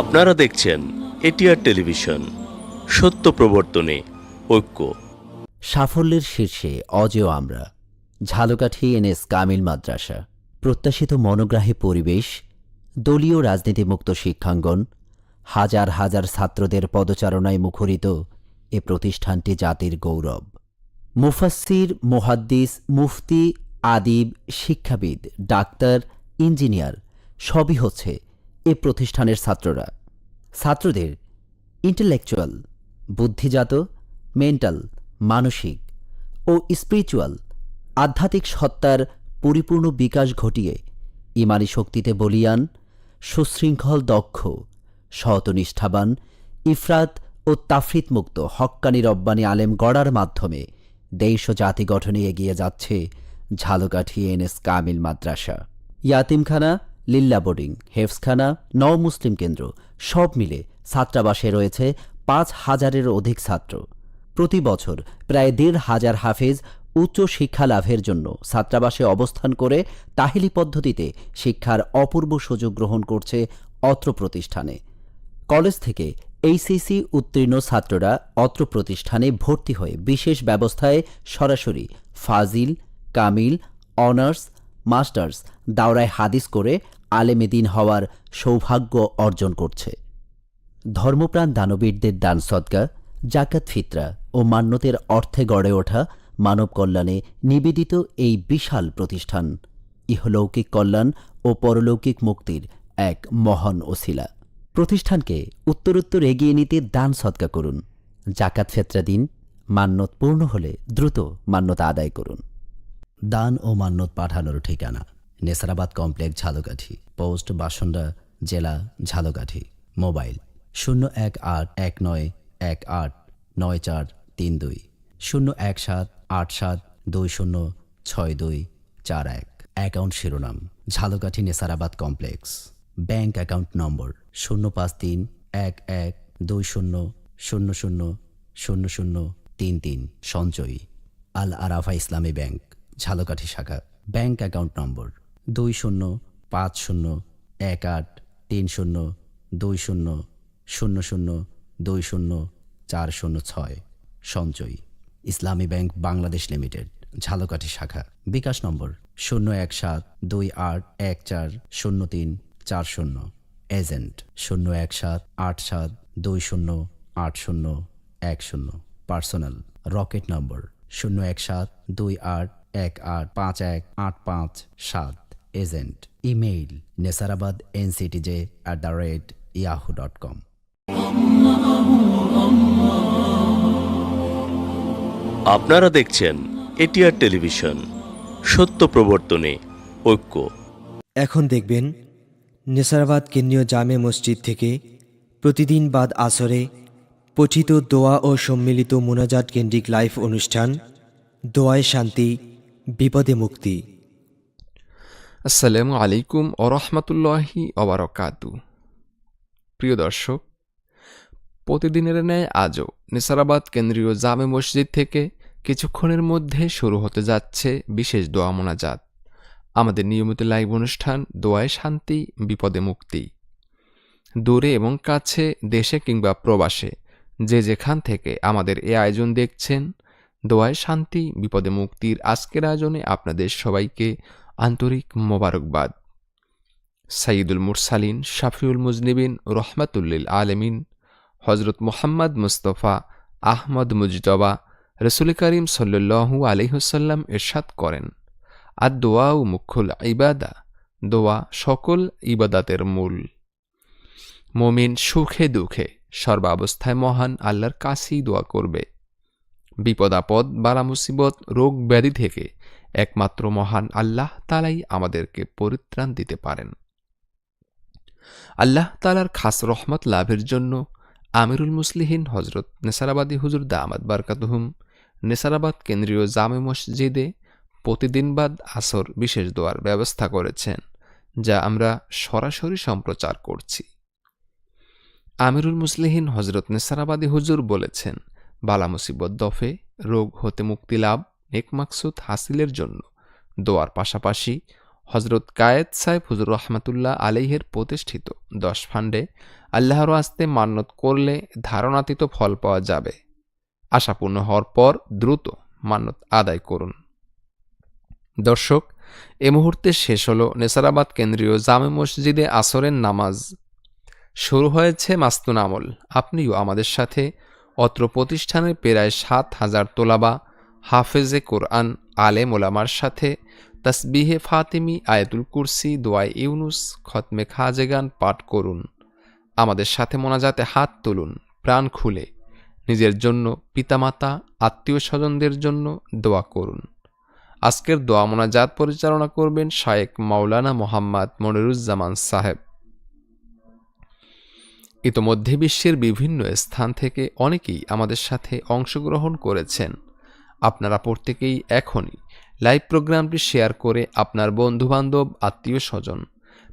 আপনারা দেখছেন ATR television, সত্য প্রবর্তনে ঐক্য। সাফল্যের শীর্ষে অজেয় আমরা, ঝালকাঠি এনএস কামিল মাদ্রাসা। প্রত্যাশিত মনোগ্রাহী পরিবেশ, দলীয় রাজনীতিমুক্ত শিক্ষাঙ্গন, হাজার হাজার ছাত্রদের পদচারণায় মুখরিত এ প্রতিষ্ঠানটি জাতির গৌরব। মুফাসির মোহাদ্দিস মুফতি আদিব শিক্ষাবিদ ডাক্তার ইঞ্জিনিয়ার সবই হচ্ছে এ প্রতিষ্ঠানের ছাত্ররা। ছাত্রদের ইন্টেলেকচুয়াল বুদ্ধিজাত মেন্টাল মানসিক ও স্পিরিচুয়াল আধ্যাত্মিক সত্তার পরিপূর্ণ বিকাশ ঘটিয়ে ইমানি শক্তিতে বলিয়ান, সুশৃঙ্খল, দক্ষ সতনিষ্ঠাবান ইফরাত ও তাফরিত মুক্ত, হক্কানি রব্বানি আলেম গড়ার মাধ্যমে দেশ ও জাতি গঠনে এগিয়ে যাচ্ছে ঝালকাঠি এনএস কামিল মাদ্রাসা। ইয়াতিমখানা লিল্লা বোর্ডিং হেফসখানা নও মুসলিম কেন্দ্র, সব মিলে ছাত্রাবাসে রয়েছে পাঁচ হাজারের অধিক ছাত্র। প্রতি বছর প্রায় দেড় হাজার হাফেজ উচ্চ শিক্ষা লাভের জন্য ছাত্রাবাসে অবস্থান করে তাহিলি পদ্ধতিতে শিক্ষার অপূর্ব সুযোগ গ্রহণ করছে অত্র প্রতিষ্ঠানে। কলেজ থেকে এইচএসি উত্তীর্ণ ছাত্ররা অত্র প্রতিষ্ঠানে ভর্তি হয়ে বিশেষ ব্যবস্থায় সরাসরি ফাজিল, কামিল, অনার্স, মাস্টার্স, দাওরায় হাদিস করে আলেমেদিন হওয়ার সৌভাগ্য অর্জন করছে। ধর্মপ্রাণ দানবীরদের দান সদ্গা জাকাত ফিতরা ও মান্যতের অর্থে গড়ে ওঠা মানব কল্যাণে নিবেদিত এই বিশাল প্রতিষ্ঠান ইহলৌকিক কল্যাণ ও পরলৌকিক মুক্তির এক মহান ওসিলা। প্রতিষ্ঠানকে উত্তরোত্তর এগিয়ে নিতে দান সদ্গা করুন। জাকাত ফেতরা দিন মান্যত পূর্ণ হলে দ্রুত মান্যতা আদায় করুন। দান ও মান্যত পাঠানোর ঠিকানা নেসারাবাদ কমপ্লেক্স ঝালকাঠি, পোস্ট বাসন্ডা জেলা ঝালকাঠি, মোবাইল শূন্য এক আট এক নয় এক আট নয় চার তিন দুই, শূন্য এক সাত আট সাত দুই শূন্য ছয় দুই চার এক। অ্যাকাউন্ট শিরোনাম, Jhalakathi Nesarabad complex. Bank account নম্বর, শূন্য পাঁচ তিন এক এক দুই শূন্য শূন্য শূন্য শূন্য শূন্য তিন তিন। সঞ্চয়ী, আল আরাফা ইসলামী ব্যাংক, ঝালকাঠি শাখা। ব্যাংক অ্যাকাউন্ট নম্বর দুই শূন্য, পাঁচ শূন্য, এক আট, তিন শূন্য, দুই শূন্য শূন্য শূন্য, দুই শূন্য, চার শূন্য, ছয়। সঞ্চয়ী ইসলামী ব্যাংক বাংলাদেশ লিমিটেড, ঝালকাঠি শাখা। বিকাশ নম্বর, শূন্য এক সাত, দুই আট, এক চার, শূন্য তিন, চার শূন্য। এজেন্ট, শূন্য এক সাত, আট সাত, দুই শূন্য, আট শূন্য, এক শূন্য। পার্সোনাল, রকেট নম্বর, শূন্য এক সাত, দুই আট, এক আট, পাঁচ এক, আট পাঁচ, সাত। Agent email Nesarabad NCTJ at the rate Yahoo dot com আপনারা দেখছেন এটিআর টেলিভিশন সত্য প্রবর্তনে ঐক্য। এখন দেখবেন নেসারাবাদ কেন্দ্রীয় জামে মসজিদ থেকে প্রতিদিন বাদ আসরে পঠিত দোয়া ও সম্মিলিত মোনাজাত কেন্দ্রিক লাইভ অনুষ্ঠান দোয়ায় শান্তি বিপদে মুক্তি। আসসালামু আলাইকুম ও রহমতুল্লাহি প্রিয় দর্শক, প্রতিদিনের ন্যায় আজও নিসারাবাদ কেন্দ্রীয় জামে মসজিদ থেকে কিছুক্ষণের মধ্যে শুরু হতে যাচ্ছে বিশেষ দোয়া মোনাজাত। আমাদের নিয়মিত লাইভ অনুষ্ঠান দোয়ায় শান্তি, বিপদে মুক্তি। দূরে এবং কাছে, দেশে কিংবা প্রবাসে, যে যেখান থেকে আমাদের এ আয়োজন দেখছেন, দোয়ায় শান্তি, বিপদে মুক্তির আজকের আয়োজনে আপনাদের সবাইকে আন্তরিক মোবারকবাদ। সাইদুল মুরসালিন, শাফিউল মুজনিবিন রহমাতুল্লিল আলমিন হজরত মোহাম্মদ মুস্তফা আহমদ মুজতবা, রসুল করিম সাল্লু আলহিহসাল্লাম এরশাদ করেন। আর দোয়া ও মুখুল ইবাদা, দোয়া সকল ইবাদাতের মূল। মমিন সুখে দুঃখে, সর্বাবস্থায় মহান আল্লাহর কাছেই দোয়া করবে। বিপদ আপদ বালা মুসিবত রোগ ব্যাধি থেকে একমাত্র মহান আল্লাহ তালাই আমাদেরকে পরিত্রাণ দিতে পারেন। আল্লাহ তালার খাস রহমত লাভের জন্য আমিরুল মুসলিহীন হজরত নেসারাবাদী হুজুর দামাদ বারকাতহুম নেসারাবাদ কেন্দ্রীয় জামে মসজিদে প্রতিদিন বাদ আসর বিশেষ দোয়ার ব্যবস্থা করেছেন, যা আমরা সরাসরি সম্প্রচার করছি। আমিরুল মুসলিহীন হজরত নেসারাবাদী হুজুর বলেছেন বালা মুসিবত দফে রোগ হতে মুক্তি লাভ নেক মাকসুদ হাসিলের জন্য। দোয়ার পাশাপাশি হজরত কায়েদ সাহেব হুজুর রহমাতুল্লাহ আলাইহের প্রতিষ্ঠিত দশ ফান্ডে আল্লাহর আস্তে মান্যত করলে ধারণাতীত ফল পাওয়া যাবে। আশাপূর্ণ হওয়ার পর দ্রুত মান্যত আদায় করুন। দর্শক, এ মুহূর্তে শেষ হলো নেসারাবাদ কেন্দ্রীয় জামে মসজিদে আসরের নামাজ। শুরু হয়েছে মাস্তুন আমল। আপনিও আমাদের সাথে অত্র প্রতিষ্ঠানের প্রায় সাত হাজার তোলাবা হাফেজে কোরআন আলেম ওলামার সাথে, তসবিহে ফাতিমি, আয়াতুল কুরসি দোয়াই ইউনুস, খতমে খাজেগান পাঠ করুন। আমাদের সাথে মোনাজাতে হাত তুলুন, প্রাণ খুলে। নিজের জন্য, পিতামাতা আত্মীয় স্বজনদের জন্য দোয়া করুন। আজকের দোয়া মোনাজাত পরিচালনা করবেন শায়েক মাওলানা মোহাম্মদ মনিরুজ্জামান সাহেব। ইতোমধ্যে বিশ্বের বিভিন্ন স্থান থেকে অনেকেই আমাদের সাথে অংশগ্রহণ করেছেন। আপনারা প্রত্যেকেই এখনই লাইভ প্রোগ্রামটি শেয়ার করে আপনার বন্ধুবান্ধব, আত্মীয় স্বজন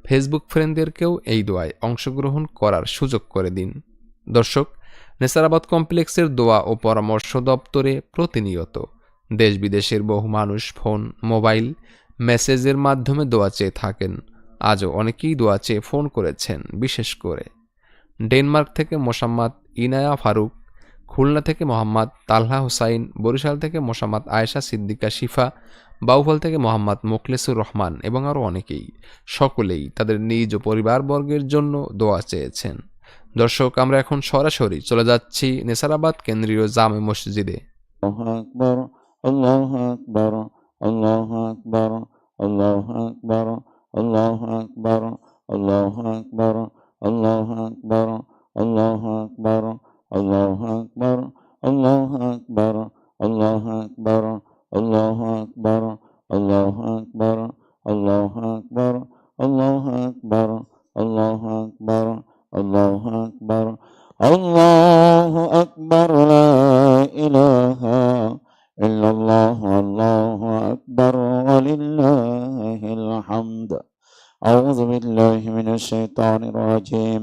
ফেসবুক ফ্রেন্ডদেরকেও এই দোয়ায় অংশগ্রহণ করার সুযোগ করে দিন। দর্শক, নেসারাবাদ কমপ্লেক্সের দোয়া ও পরামর্শ দপ্তরে প্রতিনিয়ত দেশ বিদেশের বহু মানুষ ফোন, মোবাইল, মেসেজের মাধ্যমে দোয়া চেয়ে থাকেন। আজও অনেকেই দোয়া চেয়ে ফোন করেছেন, বিশেষ করে। ডেনমার্ক থেকে মোসাম্মদ ইনায়া ফারুক খুলনা থেকে মোহাম্মদ তাল্হা হুসাইন, বরিশাল থেকে মোসাম্মদ আয়েশা সিদ্দিকা শিফা, বাউফল থেকে মোহাম্মদ মোখলেসুর রহমান এবং আরও অনেকেই। সকলেই তাদের নিজ পরিবারবর্গের জন্য দোয়া চেয়েছেন। দর্শক, আমরা এখন সরাসরি চলে যাচ্ছি নেসারাবাদ কেন্দ্রীয় জামে মসজিদে। আল্লাহ আকবর আল্লাহ আকবর আল্লাহ আকবর আল্লাহ আকবর আল্লাহ আকবর। الله أكبر الله أكبر الله أكبر الله أكبر الله أكبر الله أكبر الله أكبر الله أكبر الله أكبر الله أكبر لا إله إلا الله الله أكبر ولله الحمد أعوذ بالله من الشيطان الرجيم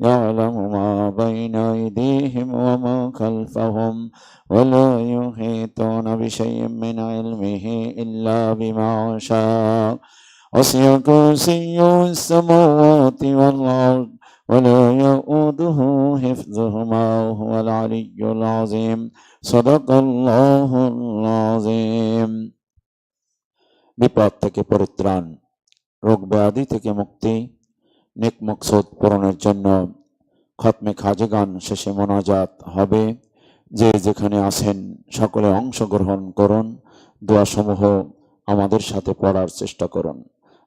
يعلم ما بين أيديهم وما خلفهم ولا يحيطون بشيء من علمه إلا بما شاء وسع كرسي السماوات والأرض ولا يؤوده حفظهما وهو العلي العظيم صدق الله العظيم বিপদ থেকে পরিত্রাণ রোগ ব্যাধি থেকে মুক্তি নেক মকসদ পূরণের জন্য খতমে খাজেগান শেষে মোনাজাত হবে। যে যেখানে আছেন, সকলে অংশগ্রহণ করুন, দোয়াসমূহ আমাদের সাথে পড়ার চেষ্টা করুন।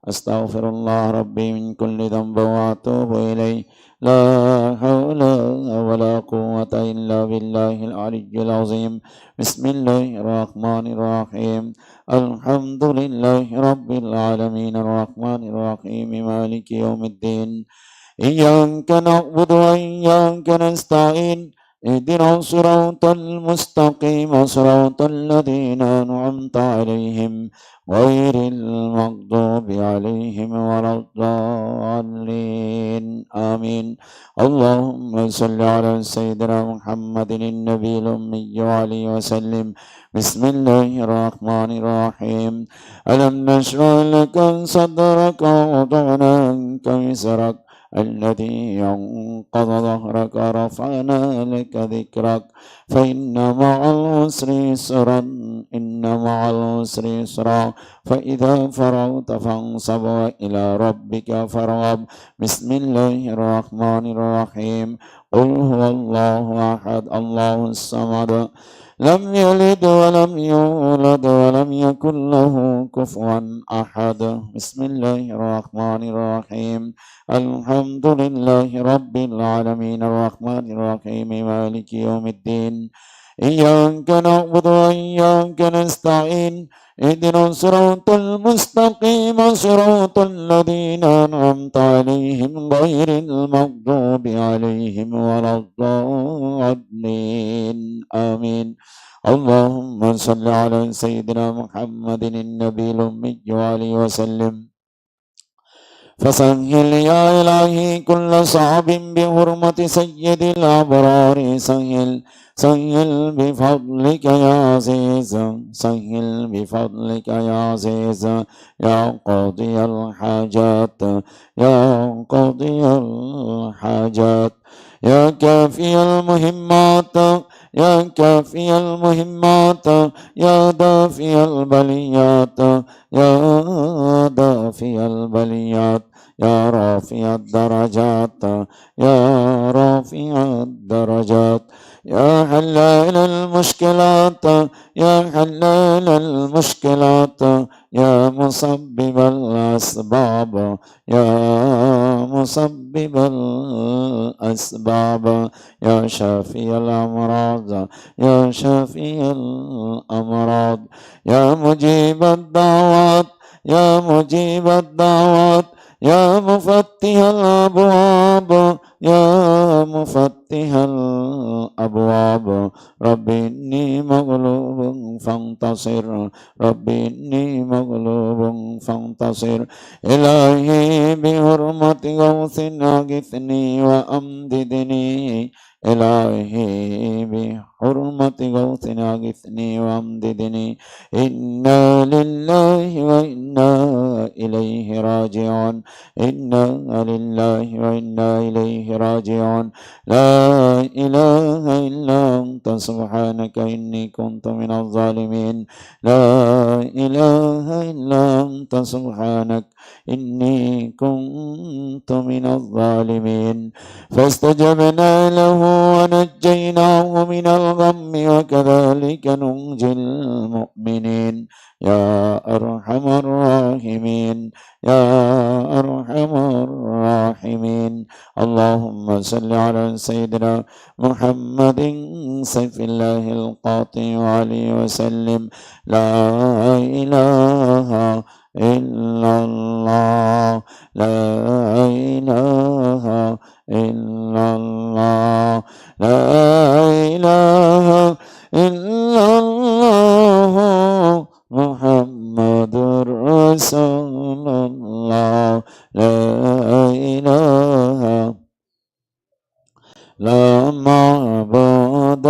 আস্তাগফিরুল্লাহ রাব্বি মিন কুল্লি যামবি ওয়া আতুবু ইলাইহি। লা قوة إلا بالله العلي العظيم. بسم الله الرحمن الرحيم. الحمد لله رب العالمين. الرحمن الرحيم. مالك يوم الدين. إياك نعبد وإياك نستعين. اهدنا الصراط المستقيم صراط الذين أنعمت عليهم غير المغضوب عليهم ولا الضالين. آمين. اللهم صل على سيدنا محمد النبي الأمي وعليه وسلم. بسم الله الرحمن الرحيم. ألم نشرح لك صدرك ووضعنا عنك وزرك؟ الذي ينقض ظهرك رفعنا لك ذكرك. فإن مع العسر يسرا إن مع العسر يسرا. فإذا فرغت فانصب وإلى ربك فارغب. بسم الله الرحمن الرحيم. قل هو الله أحد الله الصمد. لم يلد ولم يولد ولم يكن له كفوا أحد. بسم الله الرحمن الرحيم. الحمد لله رب العالمين الرحمن الرحيم. مالك يوم الدين. إياك نعبد وإياك نستعين اهدنا الصراط المستقيم صراط الذين أنعمت عليهم غير المغضوب عليهم ولا الضالين. آمين. اللهم صل على سيدنا محمد النبي الأمي وعليه وسلم. فسهل يا إلهي كل صعب بحرمة سيد الأبرار. سهل سهل بفضلك يا عزيز. سهل بفضلك يا عزيز. يا قاضي الحاجات. يا قاضي الحاجات. يا كافي المهمات يا كافي المهمات يا دافي البليات يا دافي البليات يا رافع الدرجات يا رافع الدرجات يا حلال المشكلات يا حلال المشكلات يا مسبب الأسباب يا مسبب الأسباب. يا شافي الأمراض يا شافي الأمراض. يا مجيب الدعوات يا مجيب الدعوات. يا مفتح الأبواب. يا مفتح الأبواب رب إني مغلوب فانتصر رب إني مغلوب فانتصر إلهي بحرمة غوث أغثني وأمددني إلهي بحرمة غوث أغثني وأمددني إنا لله وإنا إليه راجعون إنا لله وإنا إليه راجعون. لا إله إلا أنت سبحانك إني كنت من الظالمين. لا إله إلا أنت سبحانك إني كنت من الظالمين. فاستجبنا له ونجيناه من الغم وكذلك ننجي المؤمنين. يا أرحم الراحمين يا أرحم الراحمين. اللهم صل على سيدنا محمد سيف الله القاطع عليه وسلم. لا إله إلا الله لا إله إلا الله لا إله إلا الله. محمد رسول الله. لا إله لا معبود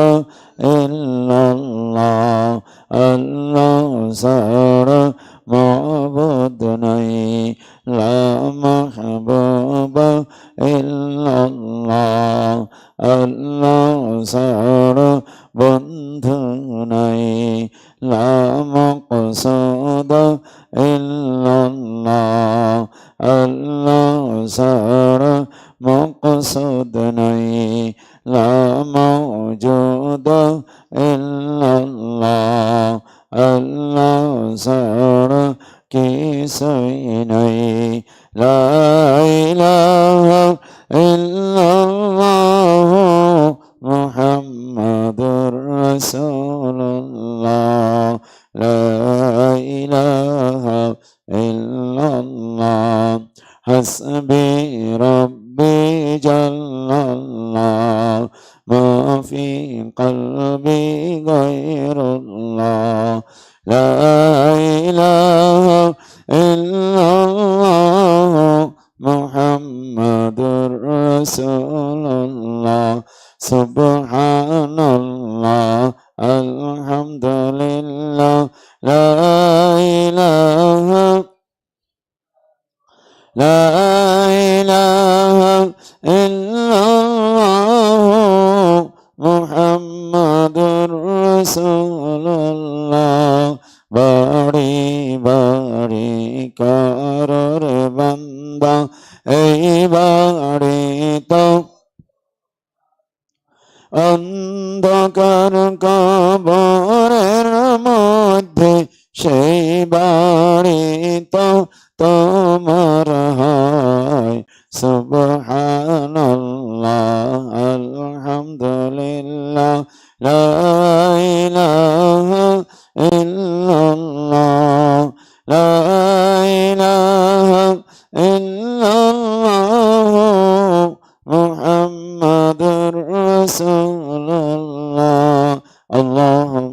إلا الله. الله صار معبودنا لا محبوب إلا الله الله سر bốn thứ này là مقصود إلا الله الله سر مقصود này là موجود uh, Uh-oh.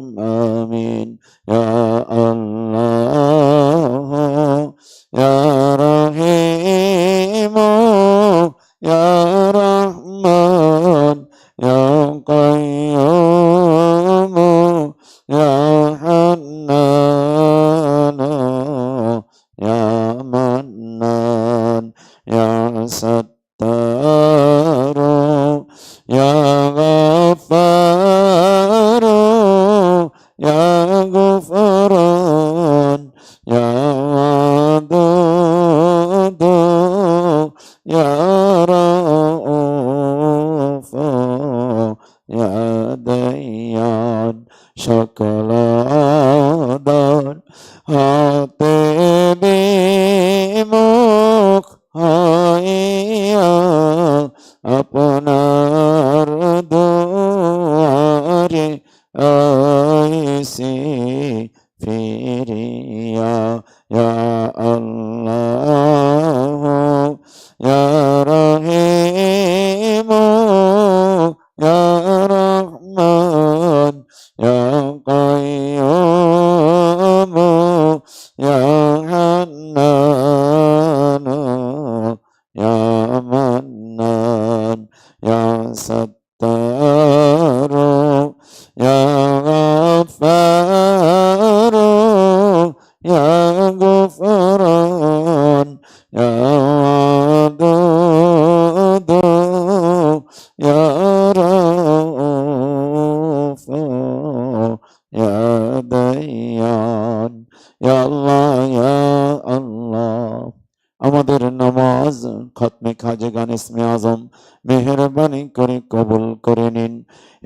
নামাজ খতমে খাজে গান ইসমে আজম, মেহরবানি করে কবুল করে নিন।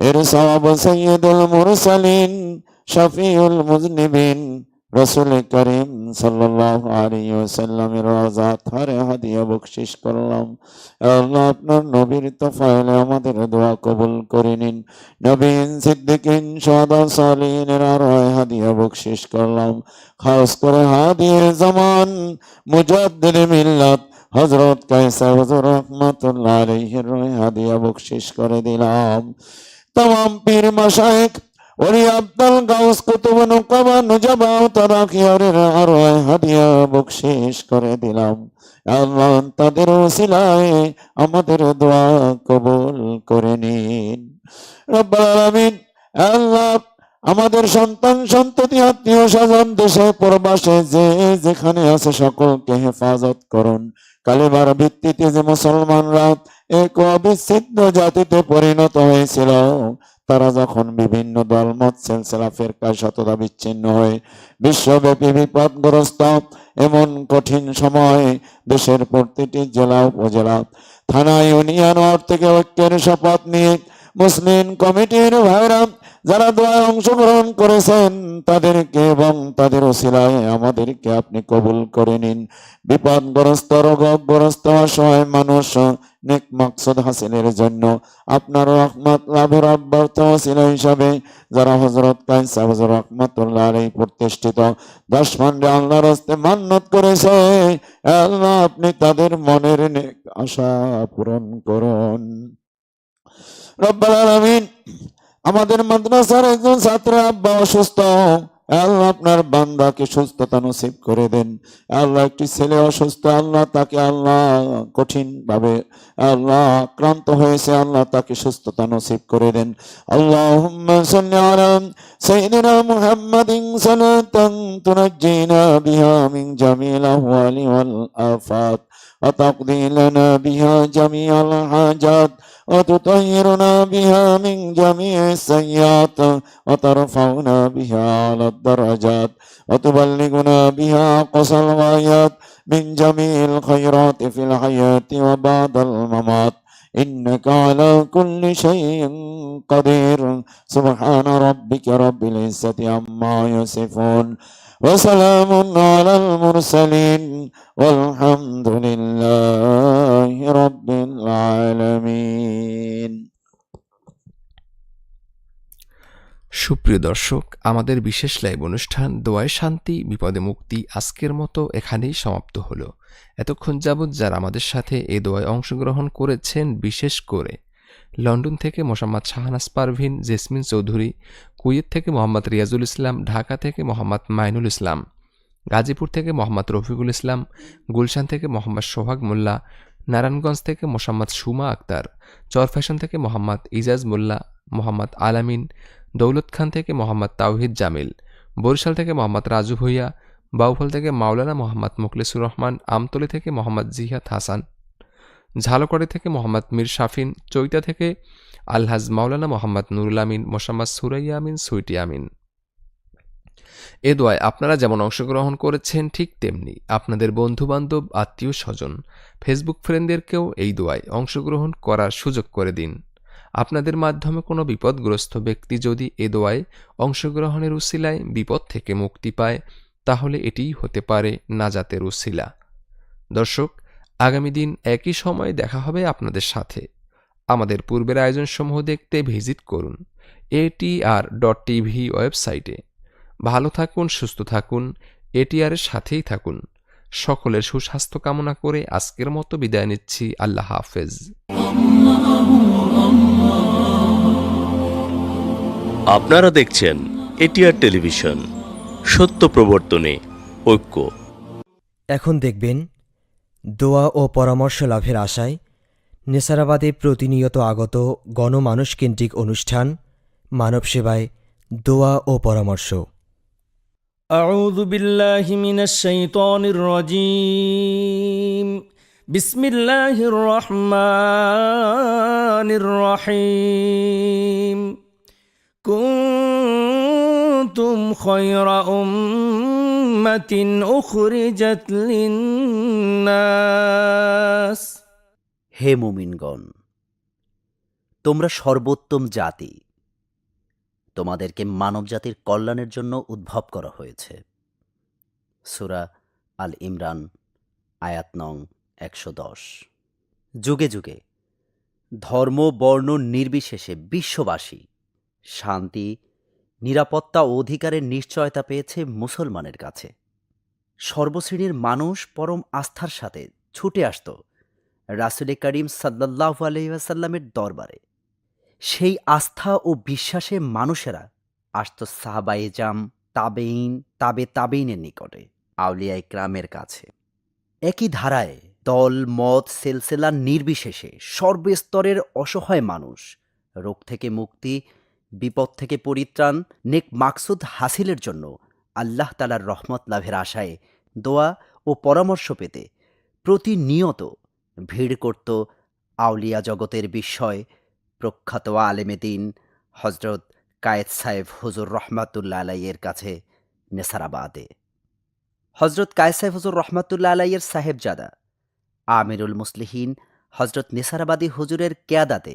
এর সওয়াব সৈয়দুল মুরসালিন, শফিউল মুজনিবিন, রসুল করিম সাল্লাল্লাহু আলাইহি ওয়াসাল্লামের রওজা থারে হাদিয়া বকশিশ করলাম। আল্লাহ আপনার নবীর তোফায়েলে আমাদের দোয়া কবুল করে নিন। নবীন সিদ্দিকিন, সাদা সালিনের আর হাদিয়া বকশিশ করলাম। খাস করে হাদিয়ে জামান, মুজাদ্দিদ মিল্লাত হযরত কায়সা হুজুর রহমাতুল্লাহ হাদিয়া বকশিশ করে দিলাম। তাম পীর গাউস কুতুব হাদিয়া বকশিশ করে দিলাম। তাদের আমাদের দোয়া কবুল করে নিন। আল্লাহ আমাদের সন্তান, সন্ততি, আত্মীয় স্বজন, দেশে প্রবাসে যে যেখানে আছে সকলকে হেফাজত করুন। কালেবার ভিত্তিতে যে মুসলমানরা এক অবিচ্ছিন্ন জাতিতে পরিণত হয়েছিল, তারা যখন বিভিন্ন দলমত সেলসেলা, ফেরকা শততা বিচ্ছিন্ন হয়ে বিশ্বব্যাপী বিপদগ্রস্ত এমন কঠিন সময় দেশের প্রতিটি জেলা, উপজেলা, থানা, ইউনিয়ন থেকে ঐক্যের শপথ নিয়ে মুসলিম কমিটির ভাইরা যারা দোয়ায় অংশগ্রহণ করেছেন তাদেরকে এবং তাদের ওসিলায় আমাদেরকে আপনি কবুল করে নিন। বিপদগ্রস্ত, রোগগ্রস্ত, অসহায় মানুষ নেক মাকসুদ হাসিলের জন্য আপনার রহমত লাভের অব্যর্থ ওসিলা হিসাবে যারা হজরত কাইসা হজর রহমতুল্লাহ আলাই প্রতিষ্ঠিত, দশ মান্ডে আল্লাহর হস্তে মান্নত করেছে, আল্লাহ আপনি তাদের মনের আশা পূরণ করুন। রব্বাল আলামিন। আমাদের মাদ্রাসার একজন ছাত্র আব্বা অসুস্থ। আল্লাহ আপনার বান্দাকে সুস্থতা নসিব করে দেন। আল্লাহ একটি ছেলে অসুস্থ, আল্লাহ তাকে আল্লাহ কঠিন ভাবে আল্লাহ আক্রান্ত হয়েছে, আল্লাহ তাকে সুস্থতা নসিব করে দেন। আল্লাহ আফাত। وتقضي لنا بها جميع الحاجات وتطهرنا بها من جميع السيئات وترفعنا بها على الدرجات وتبلغنا بها أقصى الغايات من جميع الخيرات في الحياة وبعد الممات. إنك على كل شيء قدير. سبحان ربك رب العزة عما يصفون. وسلام على المرسلين والحمد لله رب العالمين সুপ্রিয় দর্শক আমাদের বিশেষ লাইভ অনুষ্ঠান দোয়ায় শান্তি বিপদে মুক্তি আজকের মতো এখানেই সমাপ্ত হলো এতক্ষণ যাবৎ যারা আমাদের সাথে এই দোয়ায় অংশগ্রহণ করেছেন বিশেষ করে লন্ডন থেকে মোহাম্মদ শাহনাজ পারভিন জেসমিন চৌধুরী, কুয়েত থেকে মোহাম্মদ রিয়াজুল ইসলাম, ঢাকা থেকে মোহাম্মদ মাইনুল ইসলাম, গাজীপুর থেকে মোহাম্মদ রফিকুল ইসলাম, গুলশান থেকে মোহাম্মদ সোহাগ মোল্লা, নারায়ণগঞ্জ থেকে মোহাম্মদ সুমা আক্তার চরফ্যাশন থেকে মোহাম্মদ ইজাজ মোল্লা, মোহাম্মদ আলামিন, দৌলত খান থেকে মোহাম্মদ তাওহিদ জামিল, বরিশাল থেকে মোহাম্মদ রাজু ভুইয়া, বাউফল থেকে মাওলানা মোহাম্মদ মুখলিসুর রহমান, আমতলি থেকে মোহাম্মদ জিহাদ হাসান। ঝালকাড়ি থেকে মোহাম্মদ মীর শাফিন, চৈতা থেকে আলহাজ মাওলানা মোহাম্মদ নুরুল আমিন, মোসাম্মদ সুরাইয়া আমিন, সুইটি আমিন। এ দোয়ায় আপনারা যেমন অংশগ্রহণ করেছেন ঠিক তেমনি আপনাদের বন্ধুবান্ধব, আত্মীয় স্বজন, ফেসবুক ফ্রেন্ডদেরকেও এই দোয়ায় অংশগ্রহণ করার সুযোগ করে দিন। আপনাদের মাধ্যমে কোনো বিপদগ্রস্ত ব্যক্তি যদি এ দোয়ায় অংশগ্রহণের উসিলায় বিপদ থেকে মুক্তি পায়, তাহলে এটিই হতে পারে নাজাতের উসিলা। দর্শক আগামী দিন একই সময়ে দেখা হবে আপনাদের সাথে। আমাদের পূর্বের আয়োজনসমূহ দেখতে ভিজিট করুন এটিআর ডট টিভি ওয়েবসাইটে। ভালো থাকুন সুস্থ থাকুন এটিআরের সাথেই থাকুন। সকলের সুস্বাস্থ্য কামনা করে আজকের মতো বিদায় নিচ্ছি। আল্লাহ হাফেজ। আপনারা দেখছেন এটিআর টেলিভিশন। সত্য প্রবর্তনে ঐক্য। এখন দেখবেন দোয়া ও পরামর্শ লাভের আশায় নেসারাবাদে প্রতিনিয়ত আগত গণমানুষকেন্দ্রিক অনুষ্ঠান মানব সেবায় দোয়া ও পরামর্শ أعوذ بالله من الشيطان الرجيم بسم الله الرحمن الرحيم كنتم خير أمة উম্মাতিন উখরিজাত হে মুমিনগণ, তোমরা সর্বোত্তম জাতি। তোমাদেরকে মানবজাতির কল্যাণের জন্য উদ্ভব করা হয়েছে। সুরা আল ইমরান, আয়াত নং, একশো দশ। যুগে যুগে ধর্ম, বর্ণ নির্বিশেষে বিশ্ববাসী শান্তি নিরাপত্তা ও অধিকারের নিশ্চয়তা পেয়েছে মুসলমানের কাছে। সর্বশ্রেণীর মানুষ পরম আস্থার সাথে ছুটে আসত রাসুলে করিম সাল্লাহ আলহিহাসাল্লামের দরবারে। সেই আস্থা ও বিশ্বাসে মানুষেরা আসত সাহাবায়ে জাম তাবেইন তাবে তাবেইনের নিকটে, আউলিয়া ইকরামের কাছে। একই ধারায় দল, মত, সেলসেলা নির্বিশেষে সর্বস্তরের অসহায় মানুষ রোগ থেকে মুক্তি বিপদ থেকে পরিত্রাণ, নেক মাকসুদ হাসিলের জন্য আল্লাহ তালার রহমত লাভের আশায় দোয়া ও পরামর্শ পেতে প্রতিনিয়ত ভিড় করত আউলিয়া জগতের বিস্ময়, প্রখ্যাত আলেমেদিন হজরত কায়েদ সাহেব হুজুর রহমাতুল্লা আলাইয়ের কাছে নেসারাবাদে। হজরত কায়েদ সাহেব হুজুর রহমাতুল্লা আলাইয়ের সাহেবজাদা, আমিরুল মুসলিহীন হজরত নেসারাবাদী হুজুরের কেয়াদাতে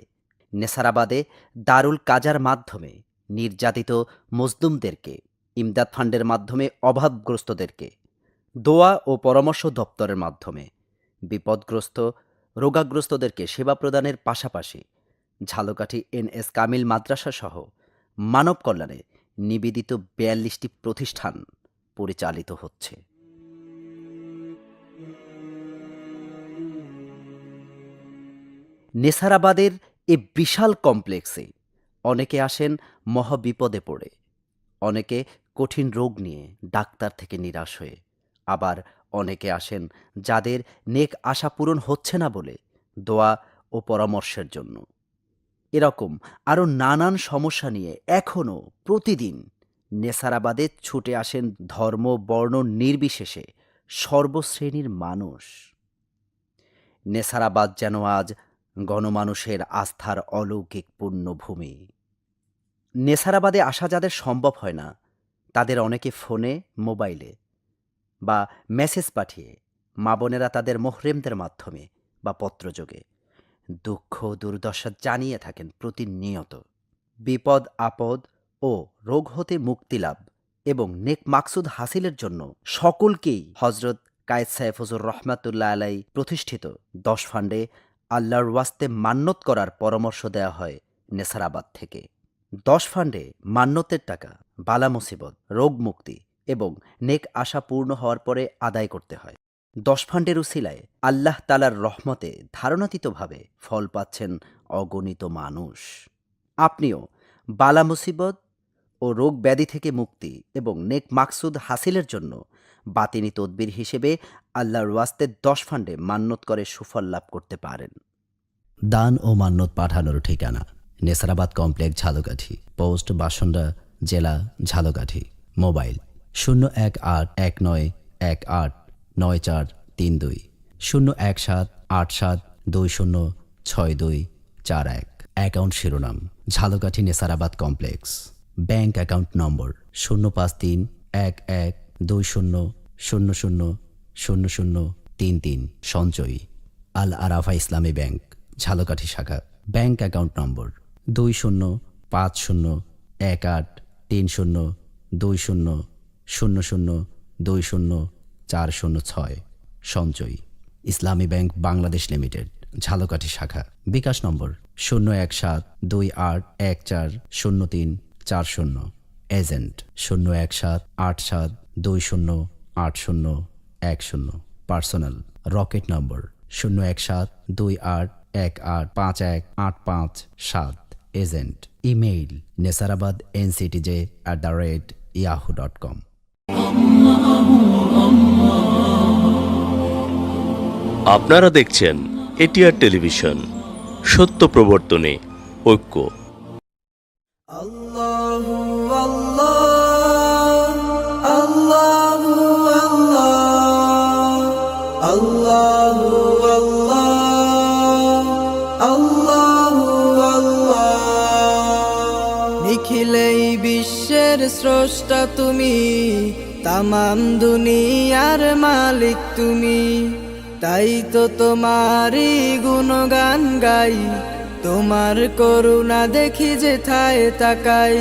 নেসারাবাদে দারুল কাজার মাধ্যমে নির্যাতিত মজদুমদেরকে, ইমদাদ ফান্ডের মাধ্যমে অভাবগ্রস্তদেরকে, দোয়া ও পরামর্শ দপ্তরের মাধ্যমে বিপদগ্রস্ত, রোগাগ্রস্তদেরকে সেবা প্রদানের পাশাপাশি ঝালকাঠি এনএস কামিল মাদ্রাসা সহ মানব কল্যাণে নিবেদিত বিয়াল্লিশটি প্রতিষ্ঠান পরিচালিত হচ্ছে। নেসারাবাদের এ বিশাল কমপ্লেক্সে অনেকে আসেন মহাবিপদে পড়ে, অনেকে কঠিন রোগ নিয়ে ডাক্তার থেকে নিরাশ হয়ে, আবার অনেকে আসেন যাদের নেক আশা পূরণ হচ্ছে না বলে দোয়া ও পরামর্শের জন্য। এরকম আরও নানান সমস্যা নিয়ে এখনও প্রতিদিন নেসারাবাদে ছুটে আসেন ধর্ম, বর্ণ নির্বিশেষে সর্বশ্রেণীর মানুষ। নেসারাবাদ যেন আজ গণমানুষের আস্থার অলৌকিক পুণ্যভূমি নেসারাবাদে আসা যাদের সম্ভব হয় না, তাদের অনেকে ফোনে, মোবাইলে বা মেসেজ পাঠিয়ে মা বোনেরা তাদের মোহরেমদের মাধ্যমে বা পত্রযোগে দুঃখ, দুর্দশা জানিয়ে থাকেন প্রতিনিয়ত। বিপদ, আপদ ও রোগ হতে মুক্তি লাভ এবং নেক মাকসুদ হাসিলের জন্য সকলকেই হজরত কায়েদ সাহেব হুজুর রহমাতুল্লাহ আলাই প্রতিষ্ঠিত দশ ফান্ডে আল্লাহর ওয়াস্তে মান্যত করার পরামর্শ দেওয়া হয় নেসারাবাদ থেকে। দশ ফান্ডে মান্যতের টাকা, বালা মুসিবত, রোগ মুক্তি এবং নেক আশা পূর্ণ হওয়ার পরে আদায় করতে হয়। দশ ফান্ডের উসিলায় আল্লাহ তালার রহমতে ধারণাতীতভাবে ফল পাচ্ছেন অগণিত মানুষ। আপনিও বালা মুসিবত ও রোগ ব্যাধি থেকে মুক্তি এবং নেক মাকসুদ হাসিলের জন্য বাতিনি তদবির হিসেবে আল্লাহর ওয়াস্তে দশ ফান্ডে মান্যত করে সুফল লাভ করতে পারেন। দান ও মান্যত পাঠানোর ঠিকানা, নেসারাবাদ কমপ্লেক্স ঝালকাঠি, পোস্ট বাসন্ডা, জেলা ঝালকাঠি, মোবাইল শূন্য এক আট এক নয় এক আট নয় চার তিন দুই, শূন্য এক সাত আট সাত দুই শূন্য ছয় দুই চার এক। অ্যাকাউন্ট শিরোনাম, Jhalakathi Nesarabad complex. Bank account নম্বর, শূন্য পাঁচ তিন এক এক দুই শূন্য শূন্য শূন্য শূন্য শূন্য, তিন তিন, সঞ্চয়ী, আল আরাফা ইসলামী ব্যাংক, ঝালকাঠি শাখা, ব্যাংক অ্যাকাউন্ট নম্বর দুই শূন্য, পাঁচ শূন্য, এক আট, তিন শূন্য, দুই শূন্য শূন্য শূন্য, দুই শূন্য, চার শূন্য ছয়, সঞ্চয়ী, ইসলামী ব্যাংক বাংলাদেশ লিমিটেড, ঝালকাঠি শাখা, বিকাশ নম্বর শূন্য এক সাত, দুই আট, এক চার, শূন্য তিন, চার শূন্য, এজেন্ট শূন্য এক সাত, আট সাত, দুই শূন্য আট শূন্য এক শূন্য পার্সোনাল রকেট নম্বর শূন্য এক সাত দুই আট এক আট পাঁচ এক আট পাঁচ সাত agent email Nesarabad এনসিটিজে at the rate Yahoo dot com আপনারা দেখছেন এটিআর টেলিভিশন সত্য প্রবর্তনে ঐক্য। নিখিলেই বিশ্বের স্রষ্টা তুমি, তামাম দুনিয়ার মালিক তুমি। তাই তো তোমারই গুণগান গাই, তোমার করুণা দেখি যেথায় তাকাই।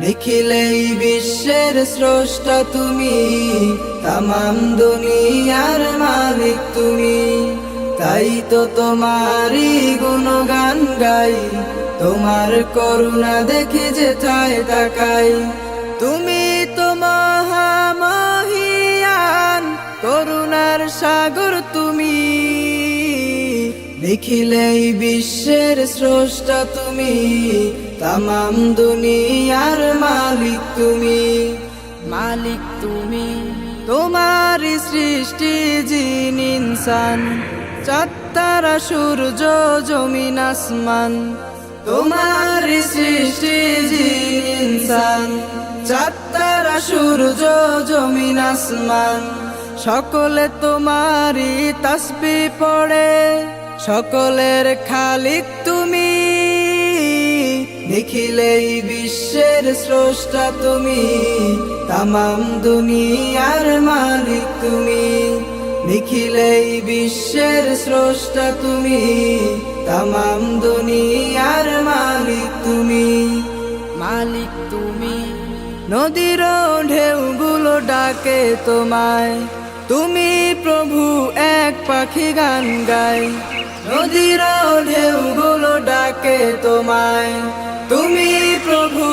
নিখিলেই বিশ্বের স্রষ্টা তুমি, তামাম দুনিয়ার মালিক তুমি। তাই তো তোমারই গুণগান গাই, তোমার করুণা দেখে যেথায় তাকাই। তুমি তো মহামহিয়ান, করুণার সাগর তুমি। দেখিলেই বিশ্বের স্রষ্টা তুমি তামাম দুনিয়ার মালিক তুমি। মালিক তুমি। তোমার সৃষ্টি জিন, ইনসান। চাত্তারা সূর্য, জমিন, আসমান। তোমার সৃষ্টি জিন, ইনসান। চাত্তারা সূর্য, জমিন, আসমান। সকলে তোমারই তসবি পড়ে। সকলের খালিক তুমি। দেখিলেই বিশ্বের স্রষ্টা তুমি, তামাম দুনিয়ার মালিক তুমি। দেখিলেই বিশ্বের স্রষ্টা তুমি, তামাম দুনিয়ার মালিক তুমি। মালিক তুমি, নদীর ঢেউগুলো ডাকে তোমায়। তুমি প্রভু এক পাখি গান গায়, নদীর ঢেউগুলো ডাকে তোমায়। তুমি প্রভু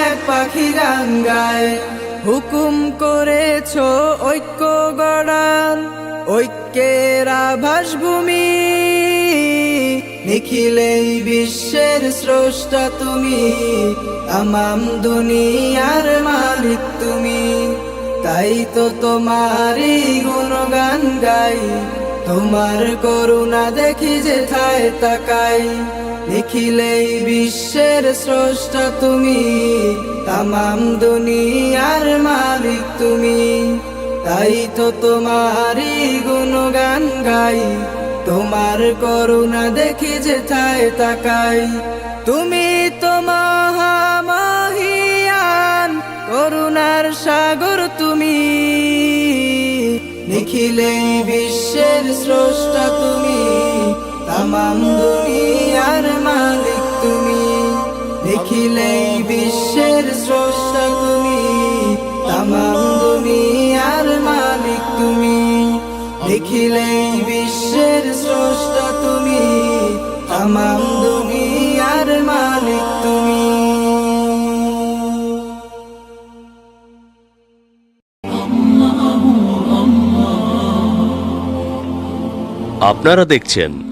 এক পাখি গান গায় হুকুম করেছ ঐক্য গড়ান, ঐক্যের আভাস ভূমি নিখিলেই বিশ্বের স্রষ্টা তুমি তামাম দুনিয়ার মালিক তুমি। তাই তো তোমারই গুণগান গাই, তোমার করুণা দেখি যেথায় তাকাই। দেখিলেই বিশ্বের স্রষ্টা তুমি, তামাম দুনিয়ার মালিক তুমি। তাই তো তোমারই গুণগান গাই, তোমার করুণা দেখি যেথায় তাকাই। তুমি তো মহামহিয়ান, করুণার সাগর তুমি। নিখিলেই বিশ্বের স্রষ্টা তুমি তামাম দুনিয়ার মালিক তুমি। দেখিলেই বিশ্বের স্রষ্টা তুমি। তামাম দুনিয়ার মালিক তুমি। দেখিলেই বিশ্বের স্রষ্টা তুমি। তামাম দুনিয়ার মালিক তুমি। আপনারা দেখছেন